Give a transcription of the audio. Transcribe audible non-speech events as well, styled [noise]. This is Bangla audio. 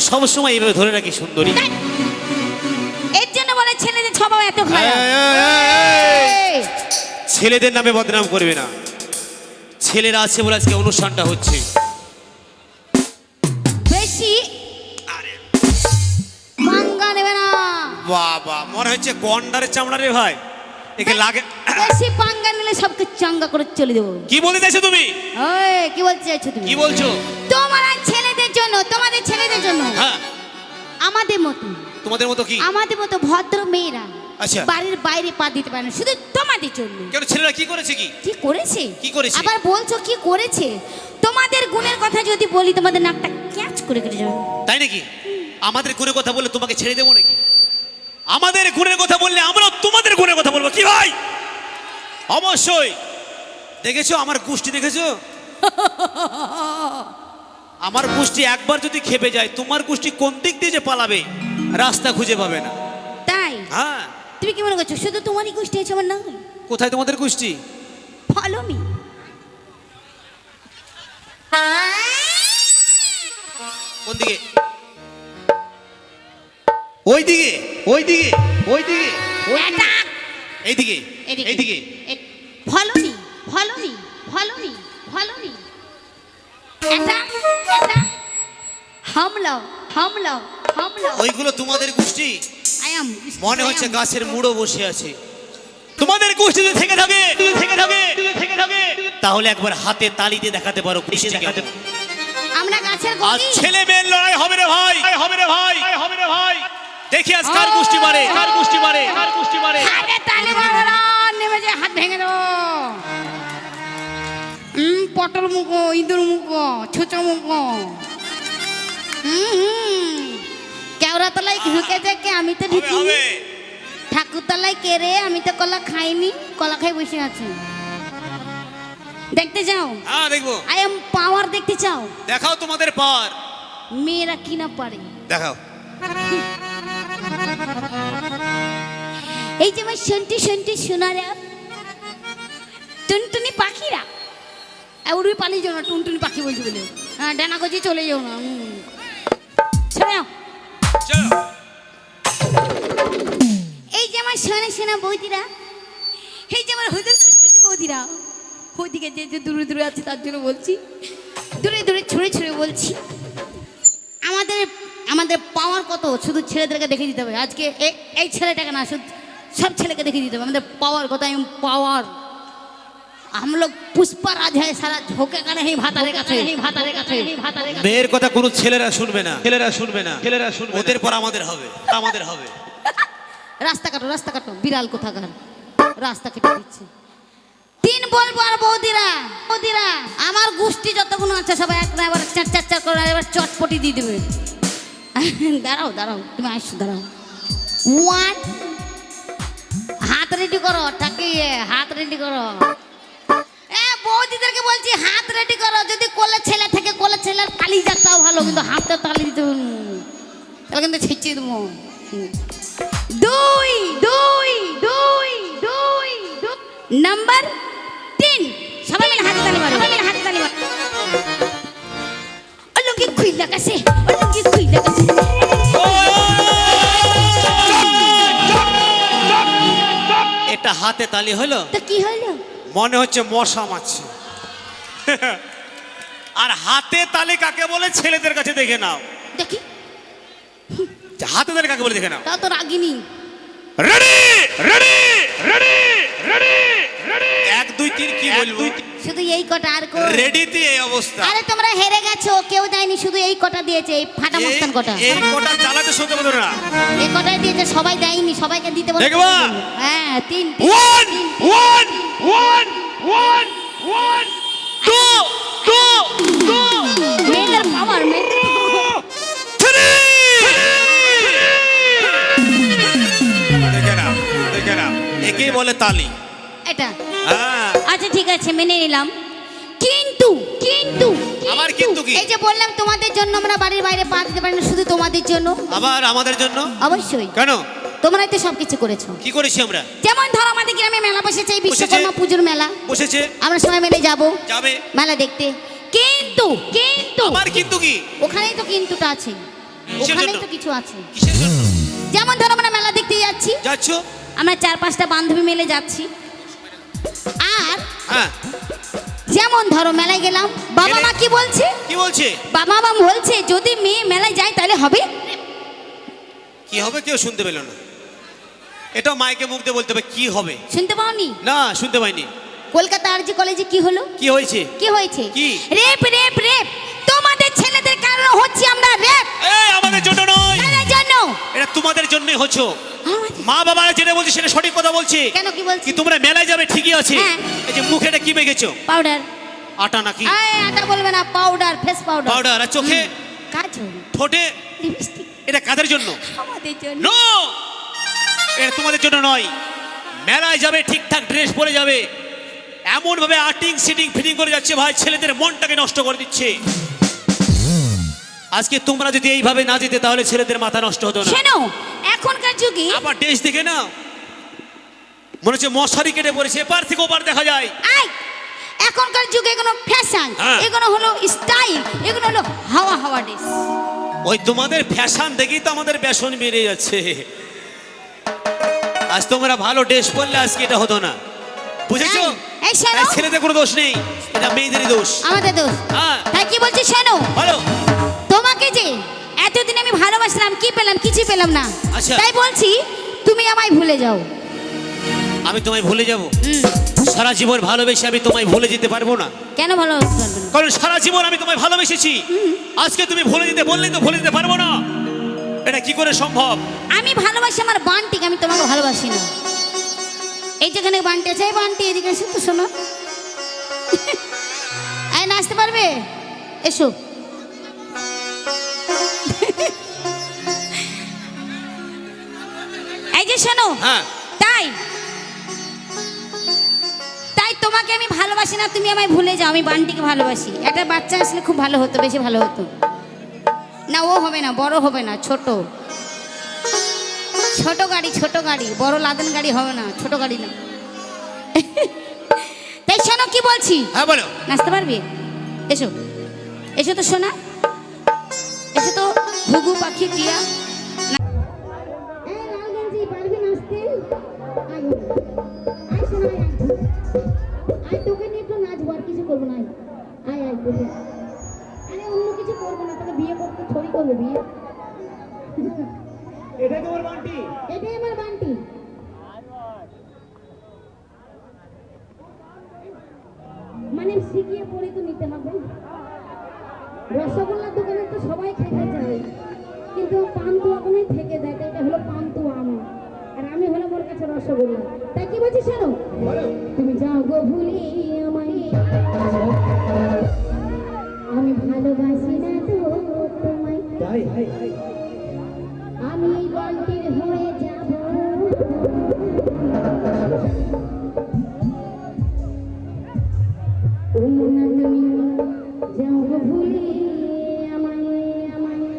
তোমায় সবসময় এইভাবে ধরে রাখি সুন্দরী। এর জন্য বলে ছেলেদের স্বভাব এত খারাপ। ছেলেদের নামে বদনাম করবে না। ছেলেরা আছে বলে আজকে অনুষ্ঠানটা হচ্ছে। বেশি নেবে না। বাবা মনে হচ্ছে গন্ডারের চামড়া রে ভাই। একে লাগে বেশি পাঙ্গা নিলে সবকে চাঙ্গা করে চলে দেবো। কি বলে চাইছো তুমি? ওই কি বলতে চাইছো তুমি? কি বলছো? তোমার তোমাদের ছেলেদের জন্য। হ্যাঁ। আমাদের মতো। তোমাদের মতো কি? আমাদের মতো ভদ্র মেয়েরা আচ্ছা। বাড়ির বাইরে পা দিতে পারে না শুধু তোমাদের জন্য। কেন ছেলেরা কি করেছে কি? কি করেছে? কি করেছে? আবার বলছো কি করেছে? তোমাদের গুণের কথা যদি বলি তোমাদের নাকটা ক্যাচ করে কেটে যাবে। তাই নাকি? আমাদের গুণের কথা বললে তোমাকে ছেড়ে দেবো নাকি? আমাদের গুণের কথা বললে আমরাও তোমাদের গুণের কথা বলব কি ভাই? অবশ্যই। দেখেছ আমার গোষ্ঠী দেখেছ? [laughs] আমার গোষ্ঠী একবার যদি খেপে যায় তোমার গোষ্ঠী কোন দিক দিয়ে যে পালাবে রাস্তা খুঁজে পাবে না। তাই? হ্যাঁ। তুমি কি মনে করছ শুধু তোমারই গোষ্ঠী আছে আমার না কোথায় তোমাদের গোষ্ঠী ফলো মি কোন দিকে? ওই দিকে ওই দিকে ওই দিকে এইদিকে। এইদিকে। হাম লাও হাম লাও হাম লাও ওইগুলো তোমাদের গোষ্ঠী। মনে হচ্ছে গাছের মুড়ো বসে আছে। তোমাদের গোষ্ঠী যদি থেকে থাকে থেকে থাকে থেকে থাকে তাহলে একবার হাতে তালি দিয়ে দেখাতে পারো খুশি দেখাতে আমরা গাছের আজ ছেলে মেয়ের লড়াই হবে রে ভাই হবে রে ভাই হবে রে ভাই। দেখি আজ কার গোষ্ঠী মারে কার গোষ্ঠী মারে কার গোষ্ঠী মারে হাতে তালি মারো নেমে যে হাত ভেঙে দেবো। হুম পটল মুখো ইঁদুর মুখো ছোচ মুখো। হুম কেওড়া তলায় ঢুকে দেখে আমি তো ঢুকি হবে। ঠাকুর কে রে আমি তো কলা খাইনি কলা খাই বসে আছি। দেখতে যাও হ্যাঁ দেখব। আই এম পাওয়ার দেখতে চাও? দেখাও তোমাদের পার মেয়েরা কি না পারে? দেখাও। এই যে আমার শুনতে শুনতে শোনারা টুনটুনি পাখিরা। উড়ে পালিয়ে যাও না টুনটুনি পাখি বলছি বলে। হ্যাঁ ডানা গজি চলে যাও না। চলো। এই যে আমার সোনা সোনা বৌদিরা এই যে আমার হুদুল কুচকুচি বৌদিরা ওইদিকে যে যে দূরে দূরে আছে তার জন্য বলছি দূরে দূরে ছুঁড়ে ছুঁড়ে বলছি আমাদের আমাদের পাওয়ার কত? শুধু ছেলেদেরকে দেখে দিতে হবে। আজকে এই ছেলেটাকে না শুধু সব ছেলেকে দেখে দিতে হবে। আমাদের পাওয়ার কত? আমি পাওয়ার हम लोग पुष्पा राज है सारा झोंके का नहीं भातारे का थे भातारे का थे भातारे का মেয়ের কথা কোনো ছেলেরা শুনবে না ছেলেরা শুনবে না ছেলেরা শুনবে ওদের পর আমাদের হবে আমাদের হবে [laughs] রাস্তা কাটো রাস্তা কাটো বিড়াল কোথাকার রাস্তা কেটে দিচ্ছে তিন বলবো আর বৌদিরা বৌদিরা আমার গোষ্ঠী যতগুলো আছে সবাই এক এবার চার চার চার করে এবার চটপটি দিয়ে দেবে [laughs] দাঁড়াও দাঁড়াও তুমি আসছো দাঁড়াও ওয়ান হাত রেডি করো টাকিয়ে হাত রেডি করো এ বৌদিদেরকে বলছি হাত রেডি করো। যদি কোলে ছেলে থেকে কোলে ছেলের তালি যাক তাও ভালো কিন্তু হাতটা তালি দিতে তাহলে কিন্তু ছিচিয়ে দেবো দুই দুই দুই দুই নাম্বার তিন। সবাই মিলে হাতে তালি মারো। সবাই মিলে হাতে তালি মারো। অলঙ্কি খুইলা কাছে অলঙ্কি খুইলা কাছে এটা হাতে তালি হলো। তো কি হলো? মনে হচ্ছে মশা মারছে। আর হাতে তালে কাকে বলে? ছেলেদের কাছে দেখে নাও। দেখি। হাতে তালি কাকে বলে দেখে নাও। তাও তো Ragini. Ready ready ready ready ready এক দুই তিন কি বলব? শুধু এই কটা আর কো রেডিতে এই অবস্থা। আরে তোমরা হেরে গেছো কেউ দেয়নি শুধু এই কটা দিয়েছে এই ফাটা মস্তান কটা। এই কটা চালাতে শুনতে পারো না। এই কটাই দিয়েছে সবাই দেয়নি সবাইকে দিতে বলে দেখবা? হ্যাঁ তিন তিন, ওয়ান তিন, one one one one two two two মেয়েদের পাওয়ার মেয়েদের একেই বলে তালি। এটা। হ্যাঁ। আচ্ছা ঠিক আছে মেনে নিলাম। কিন্তু কিন্তু আবার কিন্তু কি? এই যে বললাম তোমাদের জন্য আমরা বাড়ির বাইরে পা দিতে পারি না শুধু তোমাদের জন্য। আবার আমাদের জন্য? অবশ্যই। কেন? তোমরাই তো সবকিছু করেছ। কি করেছি আমরা? যেমন ধরো আমাদের গ্রামে মেলা বসেছে এই বিশ্বকর্মা পুজোর মেলা। বসেছে। আমরা সবাই মিলে যাব যাবে। মেলা দেখতে। কিন্তু কিন্তু। আবার কিন্তু কি? ওখানেই তো কিন্তুটা আছে। ওখানেই তো কিছু আছে। কিসের জন্য? যেমন ধরো আমরা মেলা দেখতে যাচ্ছি। যাচ্ছ? আমরা চার পাঁচটা বান্ধবী মিলে যাচ্ছি। আর হ্যাঁ। যেমন ধরো মেলায় গেলাম বাবা মা কি বলছে? কি বলছে? বাবা মা বলছে যদি মেয়ে মেলায় যায় তাহলে হবে? কি হবে কেউ শুনতে পেল না। এটা মাইকে মুখ দিয়ে বলতে হবে কি হবে? শুনতে পাওনি? না শুনতে পাইনি। কলকাতা আরজি কলেজে কি হলো? কি হয়েছে? কি হয়েছে? কি? Rape rape rape. তোমাদের ছেলেদের কারণে হচ্ছে আমরা রেপ। এই আমাদের জন্য নয়। কাদের জন্য? এটা তোমাদের জন্যই হচ্ছে। মা বাবারা যেটা বলছে সেটা সঠিক কথা বলছে। কেন কি বলছি? কি তোমরা মেলায় যাবে? ঠিকই আছে। হ্যাঁ। এই যে মুখে এটা কি মেখেছো পাউডার। আটা নাকি? আয় আটা বলবে না পাউডার ফেস পাউডার। পাউডার আর চোখে? কাজল। ঠোঁটে? লিপস্টিক। এটা কাদের জন্য? আমাদের জন্য। নো এটা তোমাদের জন্য নয়। মেলায় যাবে ঠিকঠাক ড্রেস পরে যাবে। এমন ভাবে আর্টিং সিটিং ফিটিং করে যাচ্ছে ভাই ছেলেদের মনটাকে নষ্ট করে দিচ্ছে। আজকে তোমরা যদি এইভাবে না যেতে তাহলে ছেলেদের মাথা নষ্ট হতো না। শোনো এখনকার যুগে আবার ড্রেস দেখে না মনে হচ্ছে মশারি কেটে পড়েছে এপার থেকে ওপার দেখা যায়। আই এখনকার যুগে এগুলো ফ্যাশন। এগুলো হলো স্টাইল এগুলো হলো হাওয়া হাওয়া ড্রেস ওই তোমাদের ফ্যাশন দেখেই তো আমাদের বেসন বেড়ে যাচ্ছে। আজ তোমরা ভালো ড্রেস পরলে আজকে এটা হতো না। বুঝেছ? এই, শোনো। ছেলেদের কোনো দোষ নেই। এটা মেয়েদেরই দোষ। আমাদের দোষ। হ্যাঁ। তাই কি বলছি শোনো ভালো তোমাকে যে এতদিন আমি ভালোবাসলাম কি পেলাম কিছু পেলাম না। আচ্ছা। তাই বলছি তুমি আমায় ভুলে যাও। আমি তোমায় ভুলে যাব? সারা জীবন ভালোবেসে আমি তোমায় ভুলে যেতে পারব না? কেন না? কারণ সারা জীবন আমি তোমায় ভালোবেসেছি। আজকে তুমি ভুলে যেতে বললেই তো ভুলে যেতে পারব না। এটা কি করে সম্ভব? আমি ভালোবাসি আমার বানটিকে আমি তোমাকে ভালোবাসি না। এই যেখানে বানটি আছে এই বানটি এদিকে এসে তো শোনো। [laughs] এই নাচতে পারবে? এসো। [laughs] এই যে শোনো হ্যাঁ। তাই। তাই তোমাকে আমি ভালোবাসি না তুমি আমায় ভুলে যাও আমি বানটিকে ভালোবাসি। একটা বাচ্চা আসলে খুব ভালো হতো বেশি ভালো হতো। না ও হবে না বড় হবে না ছোট। ছোট গাড়ি ছোট গাড়ি বড় লাদেন গাড়ি হবে না ছোট গাড়ি না। [laughs] তাই শোনো কি বলছি? হ্যাঁ বলো। নাচতে পারবি? এসো। এসো তো শোনা এসো তো ঘুঘু পাখি টিয়া। তোকে নিয়ে একটু নাচবো আর কিছু করব না। আয় আয় করতে ছবি করবে বিয়ে এটাই তোমার বান্টি। এটাই আমার বান্টি। মানে শিখিয়ে পড়ে তো নিতে হবে। রসগোল্লার দোকানে তো সবাই খেতে চায় কিন্তু পান্তুয়া কোনোই থেকে যায় তাই এটা হলো পান্তুয়া আমার আর আমি হলো মোর কাছে রসগোল্লা। তাই কি বলছি শোনো? তুমি যাও গো ভুলি আমায়। আমি ভালোবাসি না তো আমি এই হয়ে যাব। ভুলে আমায় আমায়।